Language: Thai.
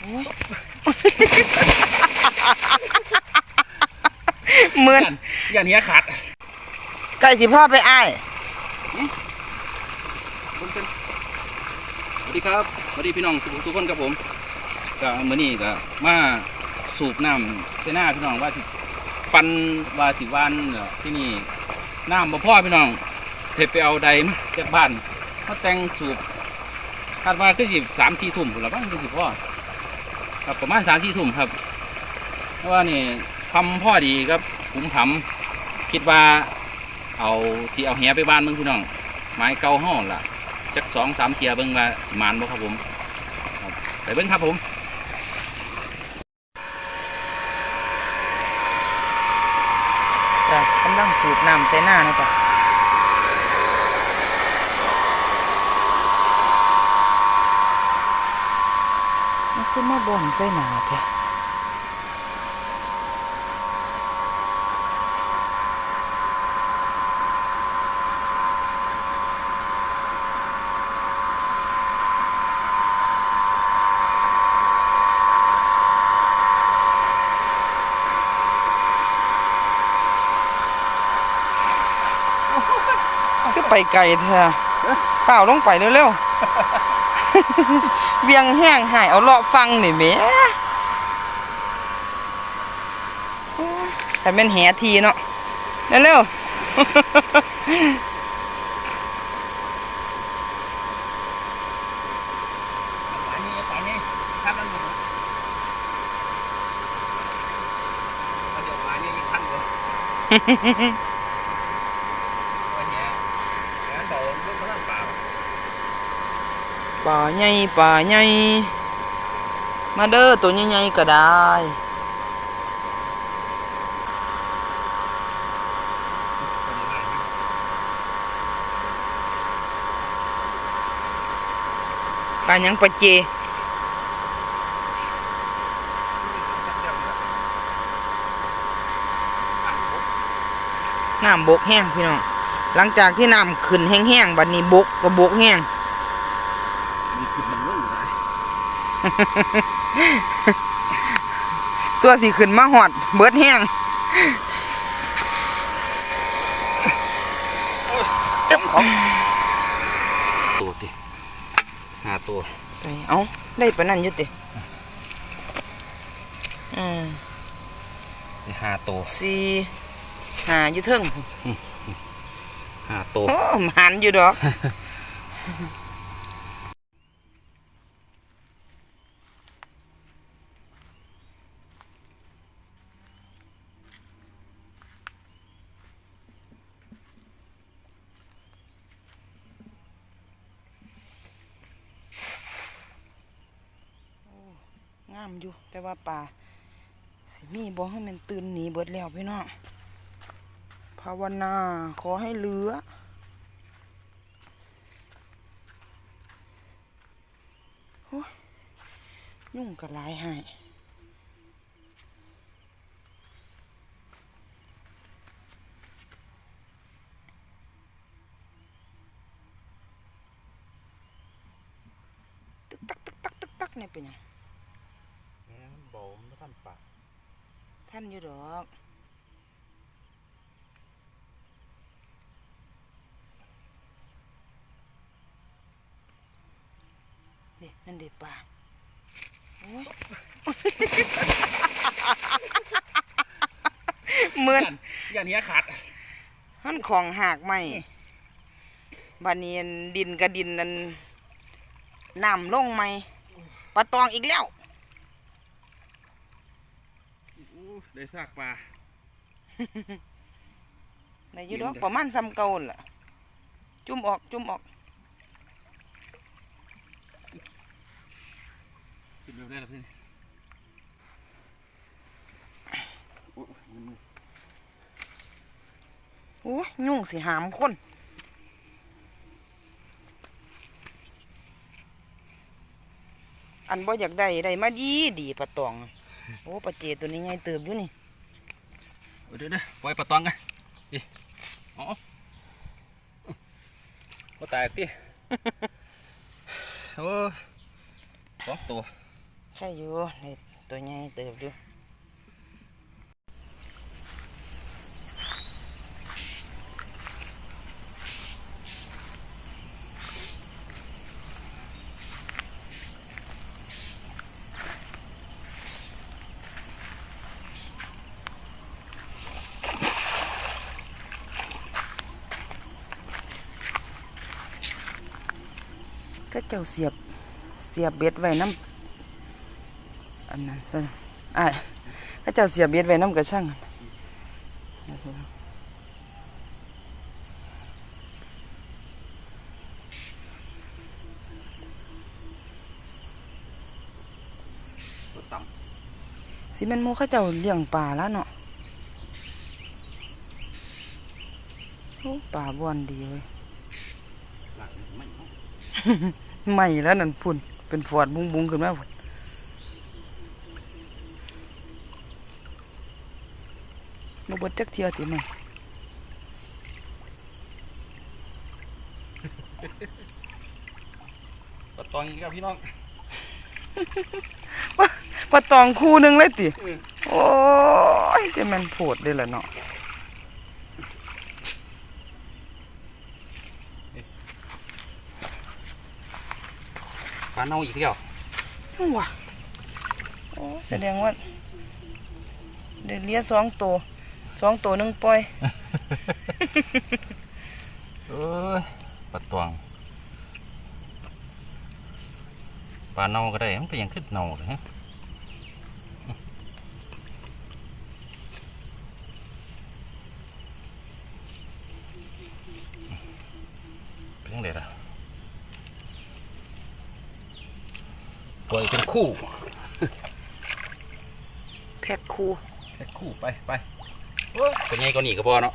โอ้ยเหมือนยันยันเนี้ยขาดไก่สิพ่อไปอ้ายสวัสดีครับสวัสดีพี่น้องทุกทุกคนครับผมก็มื้อนี้ก็มาสูบน้ำเสนาพี่น้องว่าสิฟันว่าสิวานเอ่อที่นี่น้ำบ่พอพี่น้องเทไปเอาใดมาจากบ้านมาแต่งสูบคาดว่าคือสิสามสี่ทุ่มพุ่นละบ้างคือสิพ่อ ครับประมาณสามสี่ทุ่มครับเพราะว่านี่ทำพ่อดีครับผมผำคิดว่าเอาที่เอาแหไปบ้านมึงพี่น้องไม้เก่าห้องล่ะจักสองสามเทียเบิ้งว่าสิมานบ่ครับผมไปเบิ้งครับผมกำลังสูบน้ำใส่หน้านะจ๊ะ มันคือมาบ่นใส่หนาแท้คือไปไกลแท้เปล่าวลงไปเร็วๆ เบียงแห้งหายเอาเลาะฟังนี่แหม่แต่เป็นแหทีเนาะเร็วๆ ปนี่ปนี่ครับนั่นอยู่เดี๋ยวปนี่อีกขั้นเลยโอ้ยแหแหเบาเรื่องมันป่า ป่าใหญ่ป่าใหญ่มาเด้อตัวใหญ่ๆก็ได้ปลาหยังปลาเจน้ำบกแห้งพี่น้อง หลังจากที่น้ำขึ้นแห้งๆบัดนี้บกก็บกแห้ง มันคือมันรุ่งเลย ส่วนสิขึ้นมาหอด เบิดแห้งตัวติหาตัวใส่เอาได้ปานนั้นอยู่ติอืมหาตัวสี่หาอยู่เทิงหาตัวโอ้หมันอยู่ดอก งามอยู่ แต่ว่าป่าสิมีบ่ให้มันตื่นหนีเบิดแล้วพี่น้องภาวนาขอให้เหลือโอ้ยุ่งกับหลายให้ตึกตักตึกตักตึกตักเนี่ยเป็นยัง เบาไม่ทันป่าท่านอยู่ดอกเด็กนั่นเด็กป่าโอ้ยเหมือนยันเนี้ยขาดมันของหากไหมบานเนียนดินกับดินนั้นน้ำลงไหมปลาตองอีกแล้ว ได้ซากปลาในอยู่ดอกดินเด้อประมาณซ้ำเก่าหั่นล่ะ จุ่มออกจุ่มออกกินเร็วได้แล้วพี่โอ้ยมือโอ้ยยุ่งสิหามคนอันบ่อยากได้ได้มาดีดีปลาตองอะ โอ้ปลาเจตัวนี้ไงเติบอยู่นี่เดี๋ยวเดี๋ยวปล่อยปลาตองกันดิอ๋อก็แตกดิโอ้สองตัวใช่อยู่ในตัวใหญ่เติบอยู่ ก็เจ้าเสียบเสียบเบ็ดไว้น้ำอันนั้นเอออ่าก็เจ้าเสียบเบ็ดไว้น้ำกระช่างสิม่นหมูเขาเจ้าเลี้ยงปลาแล้วเนาะปลาบอนดีเว้ยำหลักไม่เอาใหม่แล้วนั่นพุ่น เป็นฟอดบุ้งบุ้งๆขึ้นมาพุ่นมาบดจักเทียติไหมตัวตองอีกครับพี่น้องปลาตองคู่หนึงเลยติอืมโอ้ยจะแมันโผดเลยล่ะเนาะ ปลาเน่าอีกแล้วว้าโอ้แสดงว่าเดี๋ยวเลี้ยสองตัวสองตัวหนึ่งปล่อยเอ้ยปลาตองปลาเน่าก็ได้มันเป็นหยังขึ้นเน่าเลยฮะเป็นยังไงล่ะ ปล่อยเป็นคู่ แพ็คคู่เป็นคู่ไปไปตัวใหญ่ก็หนีก็พอเนาะ